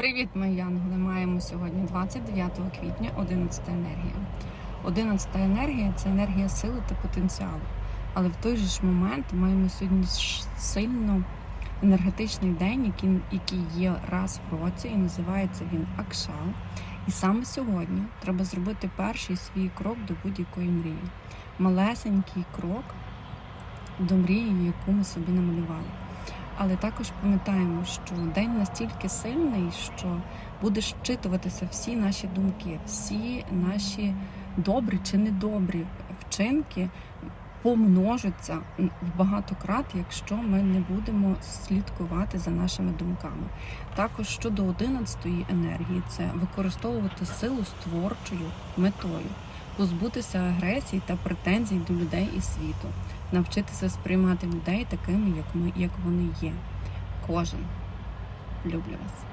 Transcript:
Привіт, мої янголи! Маємо сьогодні 29 квітня, 11 енергія. 11 енергія це енергія сили та потенціалу. Але в той же ж момент маємо сьогодні сильно енергетичний день, який, який є раз в році, і називається він Акшал. І саме сьогодні треба зробити перший свій крок до будь-якої мрії. Малесенький крок до мрії, яку ми собі намалювали. Але також пам'ятаємо, що день настільки сильний, що буде щитуватися всі наші думки, всі наші добрі чи недобрі вчинки помножаться в багато крат, якщо ми не будемо слідкувати за нашими думками. Також щодо 11-ї енергії, це використовувати силу з творчою метою, позбутися агресії та претензій до людей і світу, навчитися сприймати людей такими, як ми, як вони є. Кожен. Люблю вас.